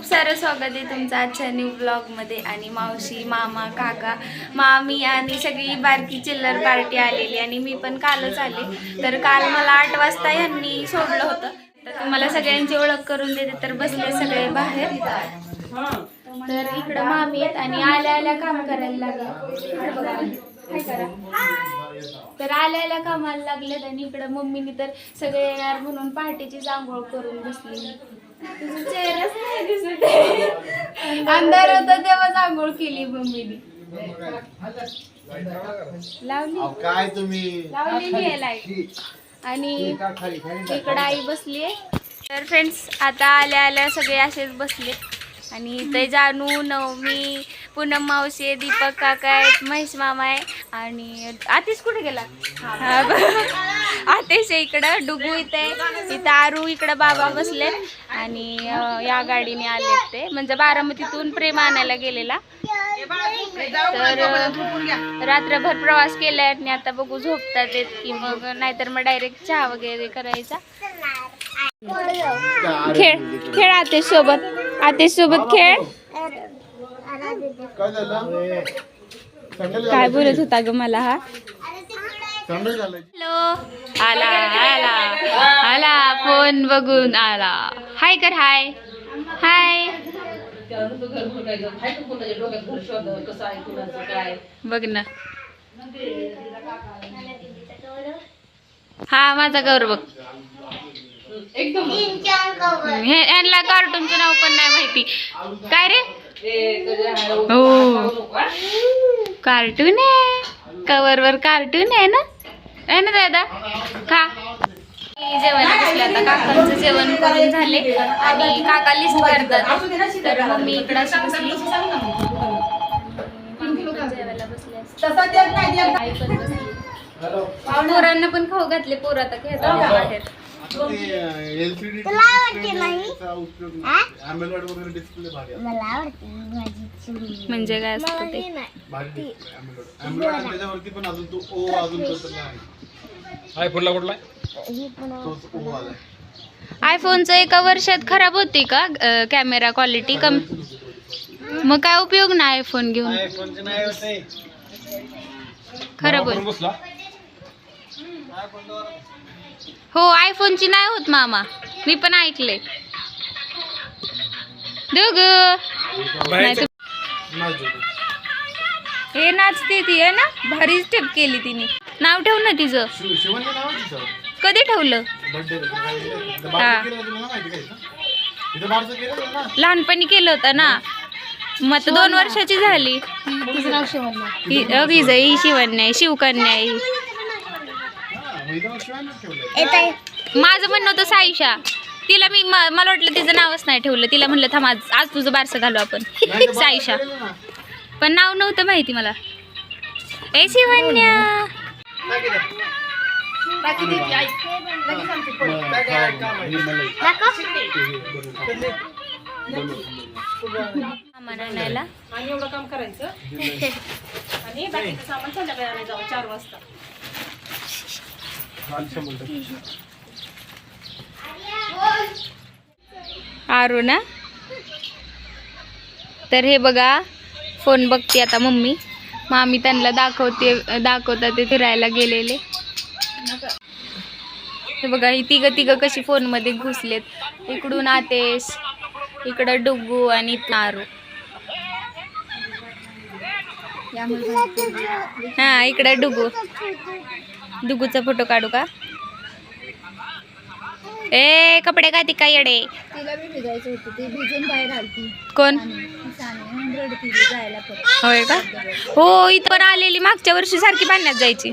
खूप सारं स्वागत आहे तुमचं आजच्या न्यू ब्लॉगमध्ये आणि मावशी मामा काका मामी आणि सगळी बारकी चिल्लर पार्टी आलेली. आणि मी पण कालच आले. तर काल मला आठ वाजता यांनी सोडलं होतं. तर तुम्हाला सगळ्यांची ओळख करून देते. तर बसले सगळे बाहेर. तर इकडं मामी आहेत आणि आल्या आल्या काम करायला लागलं तर आल्या आल्या कामाला लागलेत आणि इकडं मम्मीनी तर सगळे येणार म्हणून पहाटेची जांभूळ करून बसली तुझं चेहराच नाही दिसत. आहे. अंधार होता तेव्हा जांभूळ केली मम्मीनी. लावली. अहो, काय तुम्ही? लावलेली आहे लाइट आणि इकडं आई बसली आहे. तर फ्रेंड्स आता आल्या आल्या सगळे असेच बसले आणि ते जानू नवमी पूनम मावशी आहे, दीपक काका आहेत महेश मामा आहे आणि आतिश कुठे गेला? आतिश आहे इकडं डुगू इथे इथं आरू इकडं बाबा बसले आणि या गाडीने आलेत ते. म्हणजे बारामतीतून प्रेम आणायला गेलेला. तर रात्रभर प्रवास केलाय आणि आता बघू झोपतात येत की मग नाहीतर मग डायरेक्ट चहा वगैरे करायचा. खेळ खेळ आतेश सोबत आतेश सोबत खेळ. काय झालं? संडे काय बोलत होता ग मला हा? हॅलो आला आला. आला फोन बघून आला. हाय कर हाय हाय बघ ना. हा माझा गौरव बघ. हे यांना कार्टूनचं नाव पण नाही माहिती. काय रे? हो. कार्टून आहे. कवर वर कार्टून आहे ना? आहे ना दादा खा. जेवण बसले आता. काकांचं जेवण करून झाले. आणि काका लिस्ट करतात. तर मम्मी इकडं अशी बसली. जेवायला बसले असते. आई पण बसली. हॅलो पोरांना पण खाऊ घातले. पोर आता खेळतात बाहेर. एलसीडी उपयोग अँड्रॉइड वगैरे डिस्प्ले भारी असतो. म्हणजे काय असतं ते? भारी डिस्प्ले अँड्रॉइड अँड्रॉइड त्याच्यावरती पण अजून तो ओ अजून तो आहे. आयफोनला कुठला तोच ओ आलाय. आयफोनचं एका वर्षात खराब होती का कॅमेरा क्वालिटी कम? मग काय उपयोग नाही आयफोन घेऊन? आयफोनचे नाही होते खराब होईल. बसला. हो आयफोनची नाही होत मामा. मी पण ऐकले देऊ ग. हे नाचते ती आहे ना? भारी स्टेप केली तिने. नाव ठेव ना तिचं. कधी ठेवलं? हा. केलं तुला माहिती का? इथं? इथं बारसं केलं ना? लहानपणी केलं होतं ना? मग आता दोन वर्षाची झाली. ही ही शिवन्या. आहे शिवकन्या आहे ही. हा, मग इथं मग शिवांनाच ठेवलंय माझं म्हणणं होतं साईशा. तिला मी मला वाटलं तिचं नावच नाही ठेवलं. तिला म्हणलं थांब आज आज तुझं बारसं घालू आपण. साईशा. पण नाव नव्हतं माहिती मला. ए शिवन्या सामान आणायला. आणि एवढं काम करायचं? आणि बाकीचं सामान संध्याकाळी आणायला जाऊ चार वाजता. आरू ना? तर हे बघा फोन बघते आता मम्मी. मामी त्यांना दाखवते दाखवतात ते फिरायला गेलेले. हे बघा ही तिघं तिघं कशी फोनमध्ये घुसलेत. इकडून आतेश इकडं डुग्गू आणि आरू. हा इकडं डुगू डुगूचा फोटो काढू का? ए कपडे का ती काय येडे? तिला बी भिजायचं होतं ती भिजून बाहेर आलती. कोण? होय का? हो इथं पण आलेली मागच्या वर्षी सारखी पाण्यात जायची.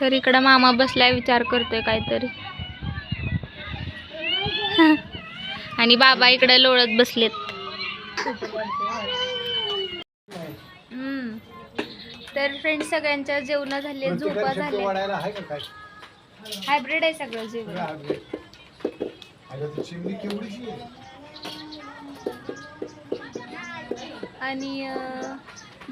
तर इकडं मामा बसलाय विचार करतोय काहीतरी. आणि बाबा इकडे लोळत बसलेत. तर फ्रेंड सगळ्यांच्या जेवण झाले झोपा झाले हायब्रिड आहे सगळं जेवण. आणि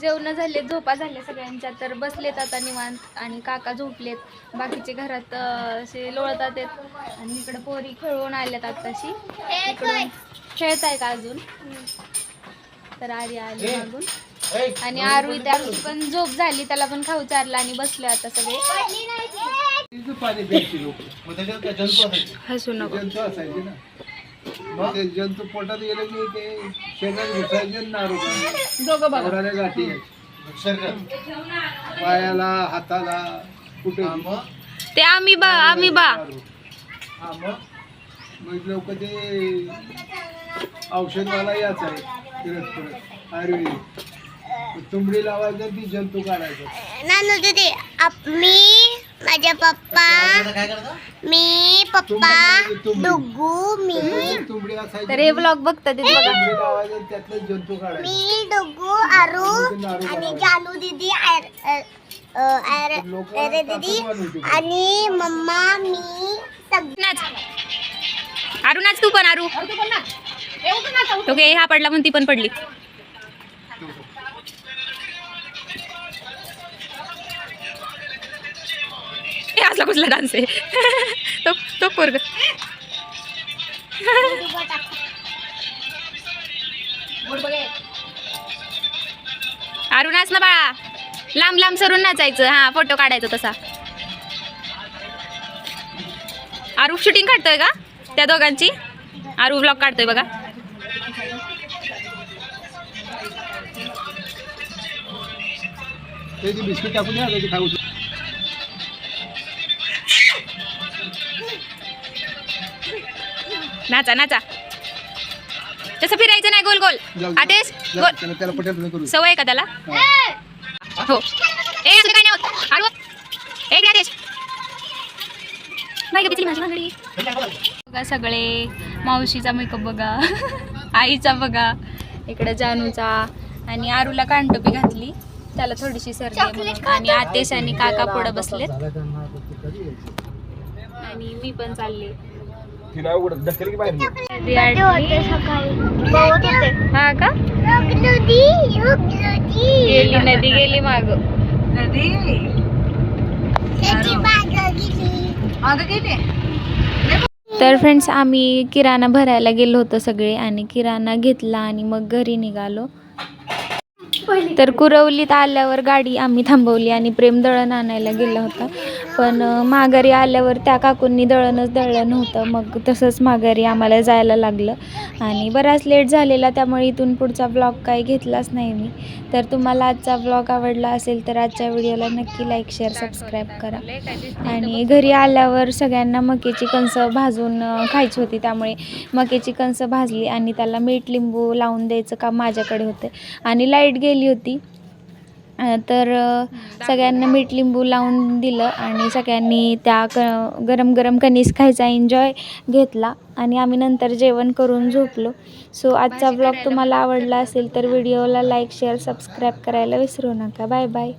जेवण झाले झोपा झाल्या सगळ्यांच्या तर बसलेत आता निवांत आणि काका झोपलेत. बाकीचे घरात असे लोळतात आहेत. आणि इकडे पोरी खेळून आल्यात आत्ताशी. इकडून खेळत आहे का अजून. तर आर्य आली मागून. आणि आरू इथे आरूची पण झोप झाली त्याला पण खाऊ चारला आणि बसले आता सगळे. हसू नको. जंतू असायचे ना मग ते जंतू पोटात गेले की ते शेतात घुसायचे ना आरोग्य दोघं बघा. गाठी पायाला हाताला कुठे ते आम्ही बा आम्ही बा. हा मग मग लोक ते औषधवाला याच आहे आयुर्वेदिक तुंबडी लावायचं ती जंतू काढायचं. नानू दीदी आप मी माझे पप्पा मी पप्पा डुग्गू मी. तुंबडी असायची. तर हे ब्लॉग बघतात ते बघा. तुंबडी लावायचं आणि त्यातलं जंतू काढायचं. मी डुग्गू आरू आणि जानू दीदी आर- अ- अ, आर- लोक अरे दीदी आणि मम्मा मी सग नाच. आरू नाच तू पण आरू. ओके हा पडला म्हणून ती पण पडली. असला कसला डान्स आहे. तो तो पोरग. उठ ना बाळा. लांब लांब सरून नाचायचं हा फोटो काढायचा तसा. आरू शूटिंग काढतोय का? त्या दोघांची? आरू ब्लॉग काढतोय बघा. बिस्किट टाकून नाचा नाचा. तसं फिरायचं नाही गोल गोल. आदेश गोल. सवय आहे का त्याला? हो. ए असं काय नाही होत. ए आदेश बिचली माझी बघा सगळे. मावशीचा मेकअप बघा. आईचा बघा. इकडे जानूचा. आणि आरूला कानटोपी घातली. त्याला थोडीशी सर्दी. आणि आतेश आणि काका पुढं बसलेत. आणि मी पण चालले. तिला उघड. ढकल की बाहेर निघ. हा का? गेली नदी गेली माग. तर फ्रेंड्स आम्ही किराणा भरायला गेलो होतो सगळे आणि किराणा घेतला आणि मग घरी निघालो. तर कुरवलीत आल्यावर गाडी आम्ही थांबवली आणि प्रेम दळण आणायला गेला होता. पण माघारी आल्यावर त्या काकूंनी दळणच दळलं नव्हतं. मग तसंच माघारी आम्हाला जायला लागलं. आणि बराच लेट झालेला त्यामुळे इथून पुढचा ब्लॉग काही घेतलाच नाही मी. तर तुम्हाला आजचा ब्लॉग आवडला असेल तर आजच्या व्हिडिओला नक्की लाईक शेअर सबस्क्राईब करा. आणि घरी आल्यावर सगळ्यांना मकेची कणसं भाजून खायची होती. त्यामुळे मकेची कणसं भाजली आणि त्याला मीठ लिंबू लावून द्यायचं काम माझ्याकडे होतं. आणि लाइट गेली होती. तर सगळ्यांना मीठ लिंबू लावून दिलं आणि सगळ्यांनी त्या क गरम गरम कणीस खायचा एन्जॉय घेतला आणि आम्ही नंतर जेवण करून झोपलो. सो आजचा ब्लॉग तुम्हाला आवडला असेल तर व्हिडिओला लाईक शेअर सबस्क्राईब करायला विसरू नका. Bye bye